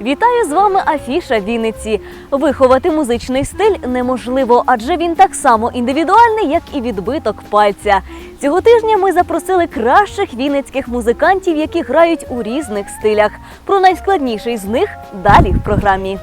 Вітаю з вами Афіша Вінниці. Виховати музичний стиль неможливо, адже він так само індивідуальний, як і відбиток пальця. Цього тижня ми запросили кращих вінницьких музикантів, які грають у різних стилях. Про найскладніший з них далі в програмі.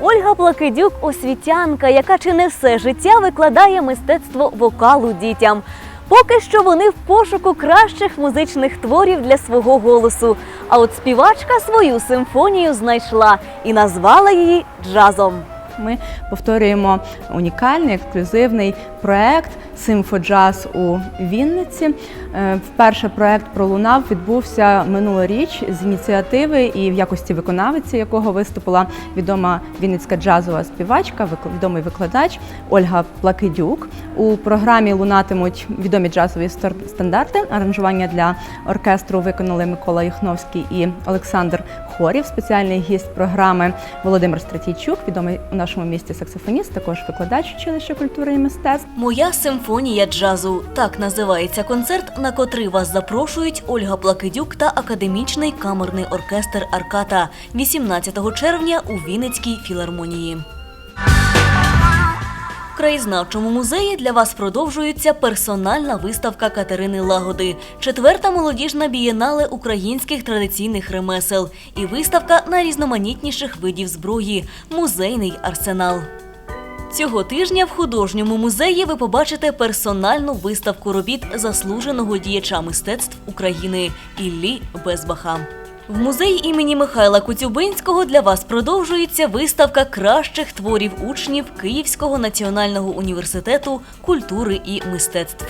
Ольга Плакидюк освітянка, яка чи не все життя викладає мистецтво вокалу дітям. Поки що вони в пошуку кращих музичних творів для свого голосу. А от співачка свою симфонію знайшла і назвала її джазом. Ми повторюємо унікальний ексклюзивний проект Симфоджаз у Вінниці. Е, Вперше проект пролунав відбувся минулоріч з ініціативи і в якості виконавиці, якого виступила відома вінницька джазова співачка, відомий викладач Ольга Плакидюк. У програмі лунатимуть відомі джазові стандарти. Аранжування для оркестру виконали Микола Юхновський і Олександр Хорів. Спеціальний гість програми Володимир Стратійчук, відомий у нашому місті саксофоніст, також викладач училища культури і мистецтв. Моя симфонія джазу так називається концерт, на котрий вас запрошують Ольга Плакидюк та академічний камерний оркестр Арката 18 червня у Вінницькій філармонії. Краєзнавчому музеї для вас продовжується персональна виставка Катерини Лагоди, четверта молодіжна бієнале українських традиційних ремесел і виставка найрізноманітніших видів зброї музейний арсенал. Цього тижня в художньому музеї ви побачите персональну виставку робіт заслуженого діяча мистецтв України Іллі Безбаха. В музеї імені Михайла Коцюбинського для вас продовжується виставка кращих творів учнів Київського національного університету культури і мистецтв.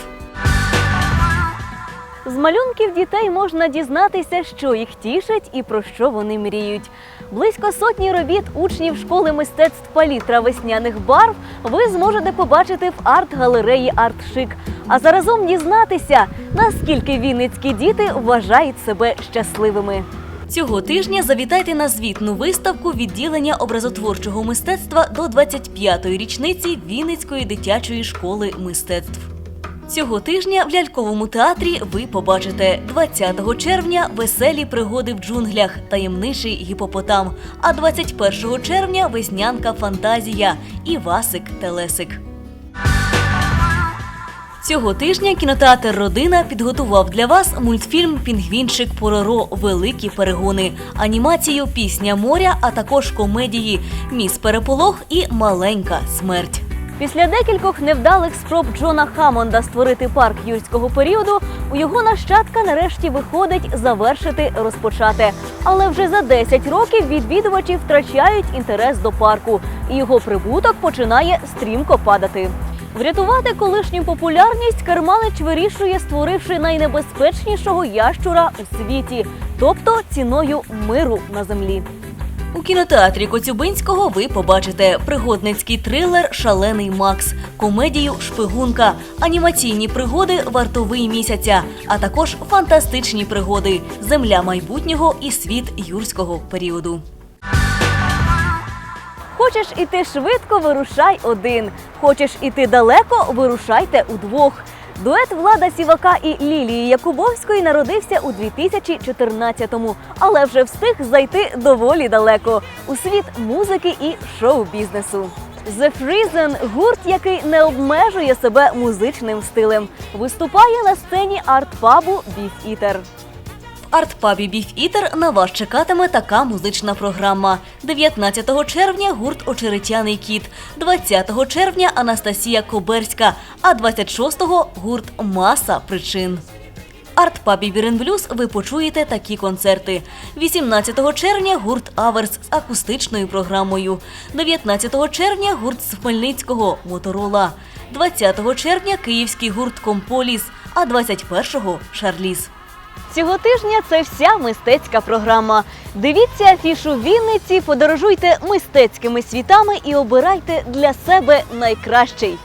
З малюнків дітей можна дізнатися, що їх тішить і про що вони мріють. Близько сотні робіт учнів школи мистецтв палітра весняних барв ви зможете побачити в арт-галереї Артшик. А заразом дізнатися, наскільки вінницькі діти вважають себе щасливими. Цього тижня завітайте на звітну виставку відділення образотворчого мистецтва до 25-ї річниці Вінницької дитячої школи мистецтв. Цього тижня в ляльковому театрі ви побачите 20 червня веселі пригоди в джунглях, таємничий гіпопотам. А 21 червня веснянка фантазія і Васик Телесик. Цього тижня кінотеатр Родина підготував для вас мультфільм Пінгвінчик Пороро Великі перегони, анімацію Пісня моря, а також комедії Міс Переполох і Маленька смерть. Після декількох невдалих спроб Джона Хамонда створити парк юрського періоду, у його нащадка нарешті виходить завершити розпочате. Але вже за 10 років відвідувачі втрачають інтерес до парку, і його прибуток починає стрімко падати. Врятувати колишню популярність Керманич вирішує, створивши найнебезпечнішого ящура у світі, тобто ціною миру на землі. У кінотеатрі Коцюбинського ви побачите пригодницький трилер Шалений Макс, комедію Шпигунка, анімаційні пригоди Вартовий місяця, а також фантастичні пригоди Земля майбутнього і світ юрського періоду. Хочеш іти швидко, вирушай один. Хочеш іти далеко, вирушайте удвох. Дует Влада Сівака і Лілії Якубовської народився у 2014-му, але вже встиг зайти доволі далеко у світ музики і шоу-бізнесу. The Friesen – гурт, який не обмежує себе музичним стилем, виступає на сцені арт-пабу Beef Eater. Артпабі Біф Ітер на вас чекатиме така музична програма. 19 червня гурт Очеретяний кіт, 20 червня Анастасія Коберська, а 26-го гурт Маса причин. Артпабі Біренблюз ви почуєте такі концерти. 18 червня гурт Аверс з акустичною програмою. 19 червня гурт з Хмельницького Моторола. 20 червня київський гурт Комполіс, а 21-го Шарліз. Цього тижня це вся мистецька програма. Дивіться афішу Вінниці, подорожуйте мистецькими світами і обирайте для себе найкращий.